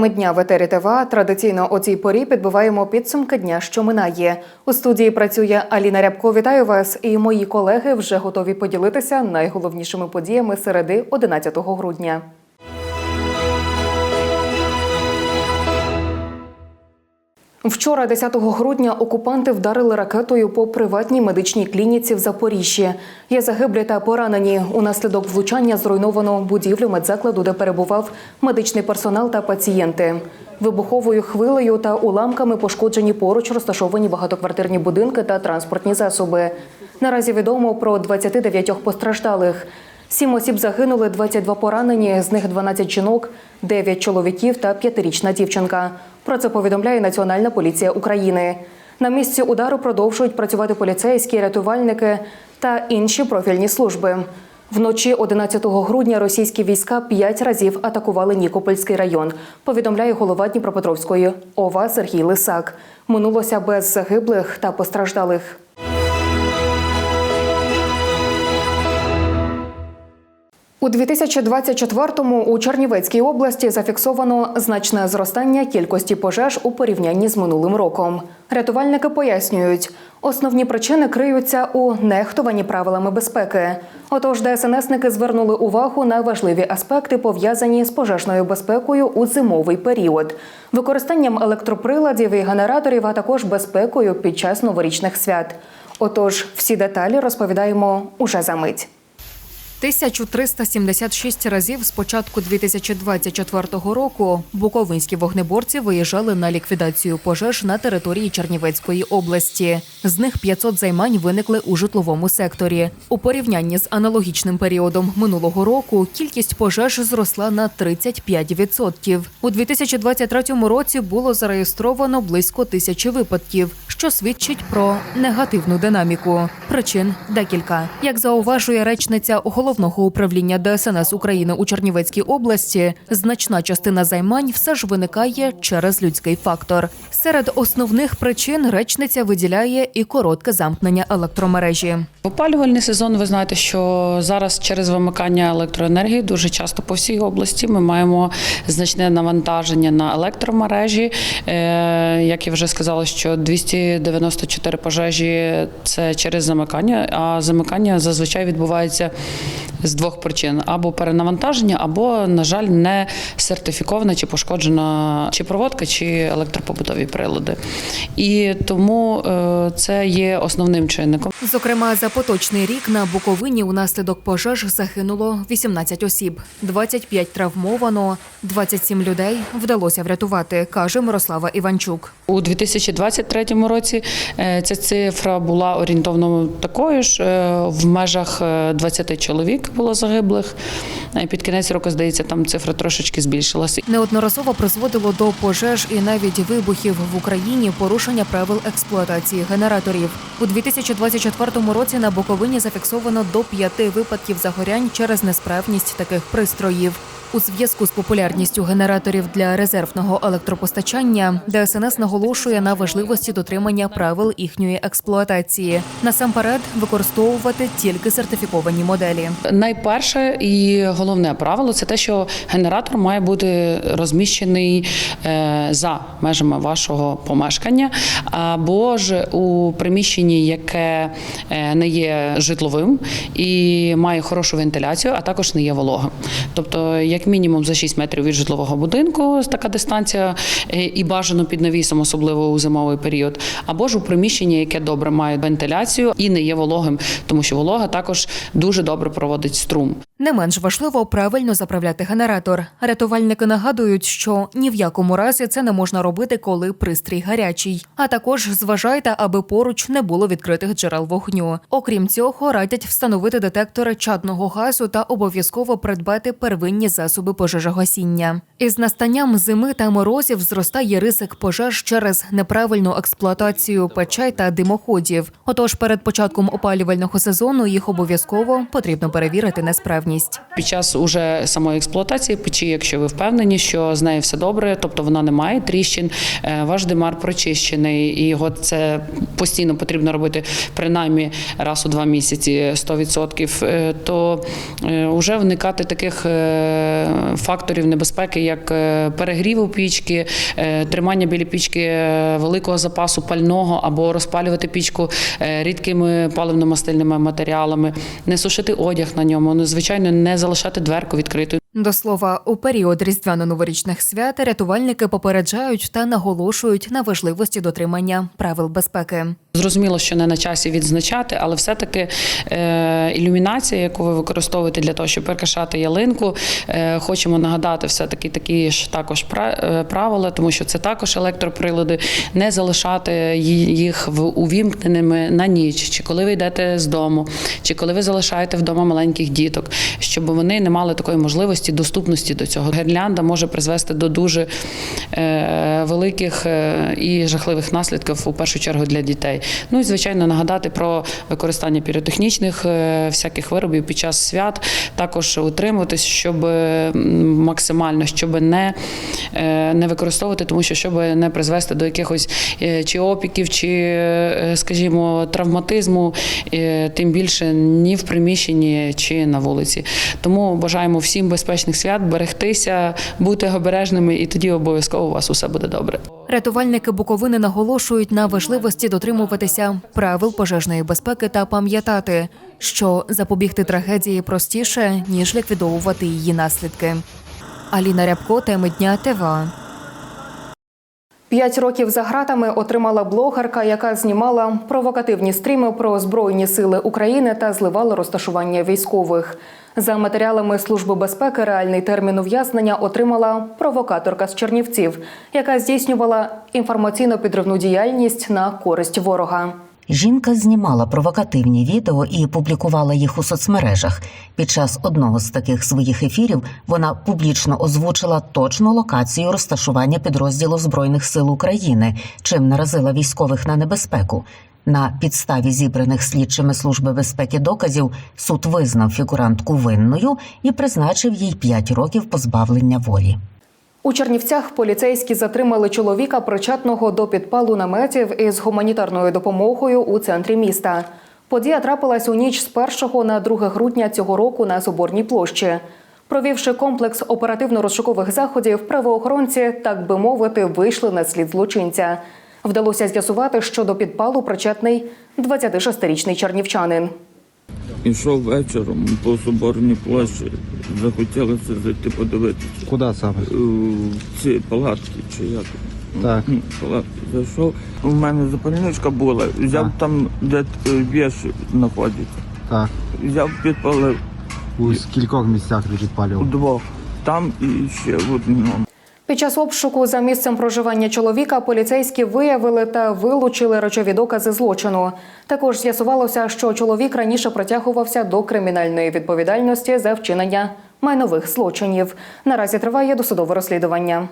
Теми дня в етері ТВА традиційно о цій порі підбиваємо підсумки дня, що минає. У студії працює Аліна Рябко. Вітаю вас, і мої колеги вже готові поділитися найголовнішими подіями середи 11 грудня. Вчора, 10 грудня, окупанти вдарили ракетою по приватній медичній клініці в Запоріжжі. Є загиблі та поранені. Унаслідок влучання зруйновано будівлю медзакладу, де перебував медичний персонал та пацієнти. Вибуховою хвилею та уламками пошкоджені поруч розташовані багатоквартирні будинки та транспортні засоби. Наразі відомо про 29 постраждалих. Сім осіб загинули, 22 поранені, з них 12 жінок, 9 чоловіків та п'ятирічна дівчинка. Про це повідомляє Національна поліція України. На місці удару продовжують працювати поліцейські, рятувальники та інші профільні служби. Вночі 11 грудня російські війська п'ять разів атакували Нікопольський район. Повідомляє голова Дніпропетровської ОВА Сергій Лисак. Минулося без загиблих та постраждалих. У 2024-му у Чернівецькій області зафіксовано значне зростання кількості пожеж у порівнянні з минулим роком. Рятувальники пояснюють, основні причини криються у нехтуванні правилами безпеки. Отож, ДСНСники звернули увагу на важливі аспекти, пов'язані з пожежною безпекою у зимовий період, використанням електроприладів і генераторів, а також безпекою під час новорічних свят. Отож, всі деталі розповідаємо уже за мить. 1376 разів з початку 2024 року буковинські вогнеборці виїжджали на ліквідацію пожеж на території Чернівецької області. З них 500 займань виникли у житловому секторі. У порівнянні з аналогічним періодом минулого року кількість пожеж зросла на 35%. У 2023 році було зареєстровано близько тисячі випадків, що свідчить про негативну динаміку. Причин декілька. Як зауважує речниця головного управління ДСНС України у Чернівецькій області, значна частина займань все ж виникає через людський фактор. Серед основних причин речниця виділяє і коротке замкнення електромережі. Опалювальний сезон ви знаєте, що зараз через вимикання електроенергії дуже часто по всій області ми маємо значне навантаження на електромережі. Е, Як я вже сказала, що 294 пожежі це через замикання, а замикання зазвичай відбувається з двох причин: або перенавантаження, або, на жаль, не сертифікована чи пошкоджена чи проводка, чи електропобутові прилади. І тому е, це є основним чинником. Зокрема, за поточний рік на Буковині унаслідок пожеж загинуло 18 осіб, 25 травмовано, 27 людей вдалося врятувати, каже Мирослава Іванчук. У 2023 році е, ця цифра була орієнтовно такою ж. е, В межах е, 20 чоловік було загиблих. Е, Під кінець року, здається, там цифра трошечки збільшилася. Неодноразово призводило до пожеж і навіть вибухів в Україні порушення правил експлуатації генераторів. У 2024 році на Буковині зафіксовано до п'яти випадків загорянь через несправність таких пристроїв. У зв'язку з популярністю генераторів для резервного електропостачання ДСНС наголошує на важливості дотримання правил їхньої експлуатації. Насамперед використовувати тільки сертифіковані моделі. Найперше і головне правило це те, що генератор має бути розміщений е, за межами вашого помешкання, або ж у приміщенні, яке е, не є житловим і має хорошу вентиляцію, а також не є вологим. Тобто, як мінімум за 6 метрів від житлового будинку така дистанція, е, і бажано під навісом, особливо у зимовий період, або ж у приміщенні, яке добре має вентиляцію і не є вологим, тому що волога також дуже добре проводить струм. Не менш важливо правильно заправляти генератор. Рятувальники нагадують, що ні в якому разі це не можна робити, коли пристрій гарячий. А також зважайте, аби поруч не було відкритих джерел вогню. Окрім цього, радять встановити детектори чадного газу та обов'язково придбати первинні засоби пожежогасіння. Із настанням зими та морозів зростає ризик пожеж через неправильну експлуатацію печей та димоходів. Отож, перед початком опалювального сезону їх обов'язково потрібно перевірити на справність. Під час уже самої експлуатації печі, якщо ви впевнені, що з нею все добре, тобто вона не має тріщин, е, ваш димар прочищений, і його це постійно потрібно робити принаймні раз у два місяці 100%, е, то вже вникати таких е, факторів небезпеки, як е, перегріву пічки, е, тримання біля пічки е, великого запасу пального або розпалювати пічку е, рідкими паливно-мастильними матеріалами, не сушити одяг на ньому, ну, звичайно, не залишати дверку відкритою. До слова, у період різдвяно-новорічних свят рятувальники попереджають та наголошують на важливості дотримання правил безпеки. Зрозуміло, що не на часі відзначати, але все-таки е, ілюмінація, яку ви використовуєте для того, щоб прикрашати ялинку, е, хочемо нагадати все-таки такі ж також е, правила, тому що це також електроприлади, не залишати їх увімкненими на ніч, чи коли ви йдете з дому, чи коли ви залишаєте вдома маленьких діток, щоб вони не мали такої можливості доступності до цього. Гірлянда може призвести до дуже е, великих е, і жахливих наслідків у першу чергу для дітей. Ну і звичайно нагадати про використання піротехнічних е, всяких виробів під час свят, також утримуватись, щоб е, максимально щоб не, е, не використовувати, тому що щоб не призвести до якихось чи опіків, чи, скажімо, травматизму, тим більше ні в приміщенні чи на вулиці. Тому бажаємо всім безпечних свят, берегтися, бути обережними, і тоді обов'язково у вас усе буде добре. Рятувальники Буковини наголошують на важливості дотримуватися правил пожежної безпеки та пам'ятати, що запобігти трагедії простіше ніж ліквідовувати її наслідки. Аліна Рябко, теми дня ТВА. П'ять років за гратами отримала блогерка, яка знімала провокативні стріми про збройні сили України та зливала розташування військових. За матеріалами Служби безпеки реальний термін ув'язнення отримала провокаторка з Чернівців, яка здійснювала інформаційно-підривну діяльність на користь ворога. Жінка знімала провокативні відео і публікувала їх у соцмережах. Під час одного з таких своїх ефірів вона публічно озвучила точну локацію розташування підрозділу збройних сил України, чим наразила військових на небезпеку. На підставі зібраних слідчими служби безпеки доказів суд визнав фігурантку винною і призначив їй 5 років позбавлення волі. У Чернівцях поліцейські затримали чоловіка, причетного до підпалу наметів із гуманітарною допомогою у центрі міста. Подія трапилась у ніч з 1 на 2 грудня цього року на Соборній площі. Провівши комплекс оперативно-розшукових заходів, правоохоронці, так би мовити, вийшли на слід злочинця. Вдалося з'ясувати, що до підпалу причетний 26-річний чернівчанин. Ішов вечором по соборній площі, захотілося зайти подивитися. Куди саме? В Ці палатки чи як. Так. Ну, Палатки зайшов. У мене запальничка була, взяв А. там, де е, віші знаходяться. Так. Взяв підпалив У скількох місцях ти підпалював? удвох. Там і ще в одному. Під час обшуку за місцем проживання чоловіка поліцейські виявили та вилучили речові докази злочину. Також з'ясувалося, що чоловік раніше притягувався до кримінальної відповідальності за вчинення майнових злочинів. Наразі триває досудове розслідування.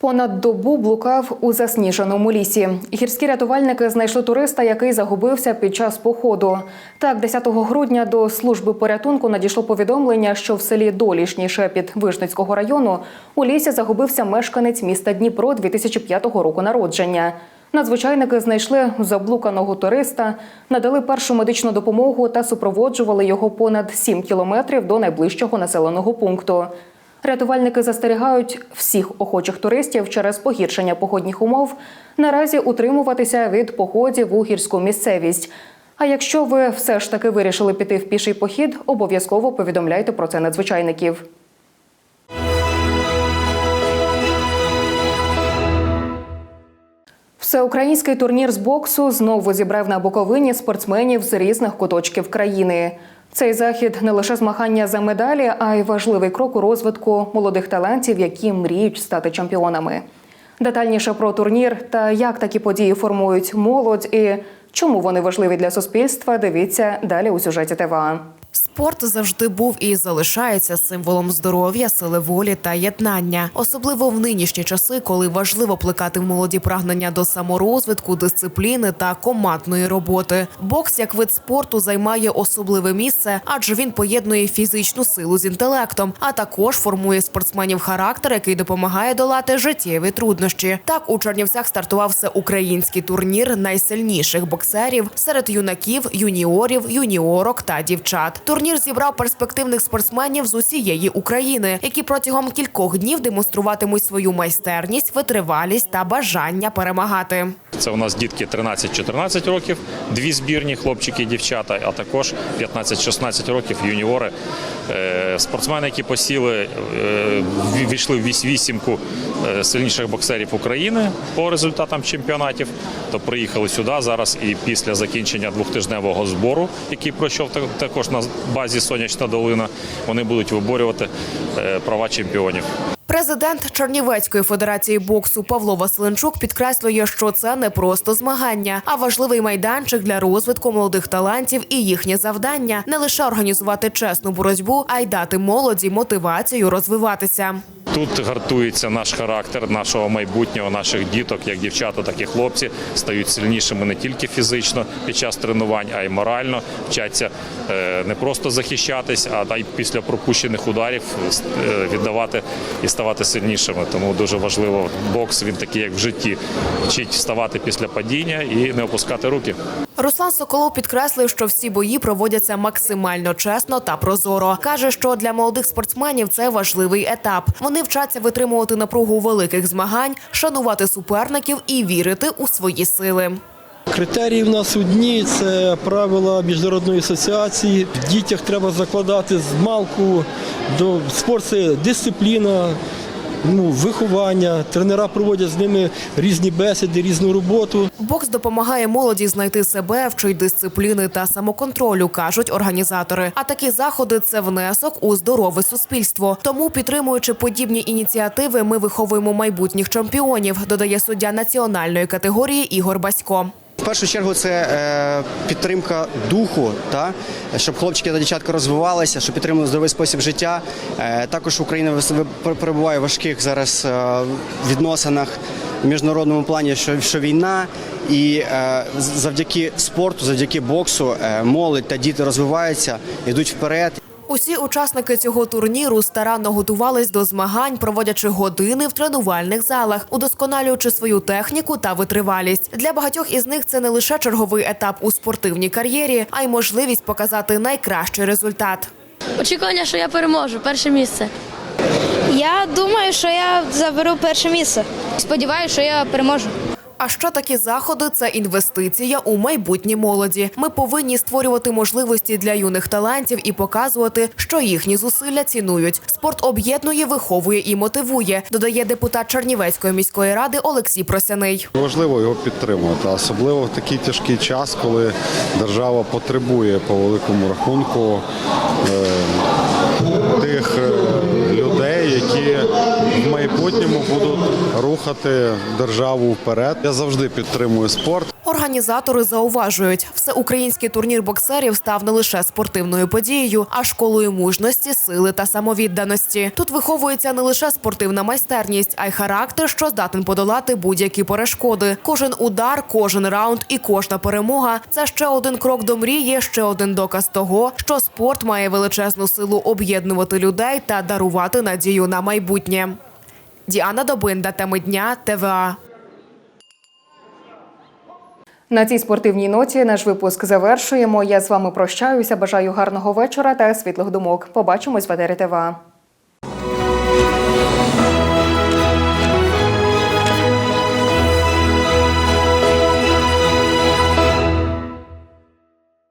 Понад добу блукав у засніженому лісі. Гірські рятувальники знайшли туриста, який загубився під час походу. Так, 10 грудня до служби порятунку надійшло повідомлення, що в селі Долішній Шепіт Вишницького району у лісі загубився мешканець міста Дніпро 2005 року народження. Надзвичайники знайшли заблуканого туриста, надали першу медичну допомогу та супроводжували його понад 7 кілометрів до найближчого населеного пункту. Рятувальники застерігають всіх охочих туристів через погіршення погодних умов наразі утримуватися від походів у гірську місцевість. А якщо ви все ж таки вирішили піти в піший похід, обов'язково повідомляйте про це надзвичайників. Всеукраїнський турнір з боксу знову зібрав на Буковині спортсменів з різних куточків країни. Цей захід не лише змагання за медалі, а й важливий крок у розвитку молодих талантів, які мріють стати чемпіонами. Детальніше про турнір та як такі події формують молодь і чому вони важливі для суспільства. Дивіться далі у сюжеті ТВА. Спорт завжди був і залишається символом здоров'я, сили волі та єднання, особливо в нинішні часи, коли важливо плекати в молоді прагнення до саморозвитку, дисципліни та командної роботи. Бокс як вид спорту займає особливе місце, адже він поєднує фізичну силу з інтелектом, а також формує спортсменів характер, який допомагає долати життєві труднощі. Так у Чернівцях стартував всеукраїнський турнір найсильніших боксерів серед юнаків, юніорів, юніорок та дівчат. Турнір зібрав перспективних спортсменів з усієї України, які протягом кількох днів демонструватимуть свою майстерність, витривалість та бажання перемагати. Це у нас дітки 13-14 років, дві збірні, хлопчики і дівчата, а також 15-16 років юніори. Е, Спортсмени, які посіли, е, війшли в вісімку е, сильніших боксерів України по результатам чемпіонатів, то приїхали сюди зараз і після закінчення двохтижневого збору, який пройшов та- також на базі Сонячна долина, вони будуть виборювати е, права чемпіонів. Президент Чернівецької федерації боксу Павло Василенчук підкреслює, що це не просто змагання, а важливий майданчик для розвитку молодих талантів і їхнє завдання не лише організувати чесну боротьбу, а й дати молоді мотивацію розвиватися. Тут гартується наш характер нашого майбутнього, наших діток, як дівчата, так і хлопці, стають сильнішими не тільки фізично під час тренувань, а й морально. Вчаться е, не просто захищатись, а й після пропущених ударів е, віддавати і ставати сильнішими. Тому дуже важливо бокс. Він такий, як в житті, вчить вставати після падіння і не опускати руки. Руслан Соколов підкреслив, що всі бої проводяться максимально чесно та прозоро. каже, що для молодих спортсменів це важливий етап. Вони вчаться витримувати напругу великих змагань, шанувати суперників і вірити у свої сили. Критерії в нас одні це правила міжнародної асоціації. В дітях треба закладати з малку до спорт це дисципліна, ну, виховання. Тренера проводять з ними різні бесіди, різну роботу. Бокс допомагає молоді знайти себе, вчить дисципліни та самоконтролю, кажуть організатори. А такі заходи це внесок у здорове суспільство. Тому, підтримуючи подібні ініціативи, ми виховуємо майбутніх чемпіонів, додає суддя національної категорії Ігор Басько. В першу чергу це е, підтримка духу, та щоб хлопчики та дівчатка розвивалися, щоб підтримували здоровий спосіб життя. Е, також Україна перебуває в важких зараз е, відносинах в міжнародному плані, що, що війна, і завдяки спорту, завдяки боксу, молодь та діти розвиваються, йдуть вперед. Усі учасники цього турніру старанно готувались до змагань, проводячи години в тренувальних залах, удосконалюючи свою техніку та витривалість. Для багатьох із них це не лише черговий етап у спортивній кар'єрі, а й можливість показати найкращий результат. Очікування, що я переможу, перше місце. Я думаю, що я заберу перше місце. Сподіваюся, що я переможу. А що такі заходи це інвестиція у майбутнє молоді. Ми повинні створювати можливості для юних талантів і показувати, що їхні зусилля цінують. Спорт об'єднує, виховує і мотивує, додає депутат Чернівецької міської ради Олексій Просяний. Важливо його підтримувати, особливо в такий тяжкий час, коли держава потребує по великому рахунку е, тих е, людей, які майбутньому будуть рухати державу вперед. Я завжди підтримую спорт. Організатори зауважують, всеукраїнський турнір боксерів став не лише спортивною подією, а школою мужності, сили та самовідданості. Тут виховується не лише спортивна майстерність, а й характер, що здатен подолати будь-які перешкоди. Кожен удар, кожен раунд і кожна перемога це ще один крок до мрії, ще один доказ того, що спорт має величезну силу об'єднувати людей та дарувати надію на майбутнє. Діана Добинда, теми дня, ТВА. На цій спортивній ноті наш випуск завершуємо. Я з вами прощаюся. Бажаю гарного вечора та світлих думок. Побачимось в етері ТВА.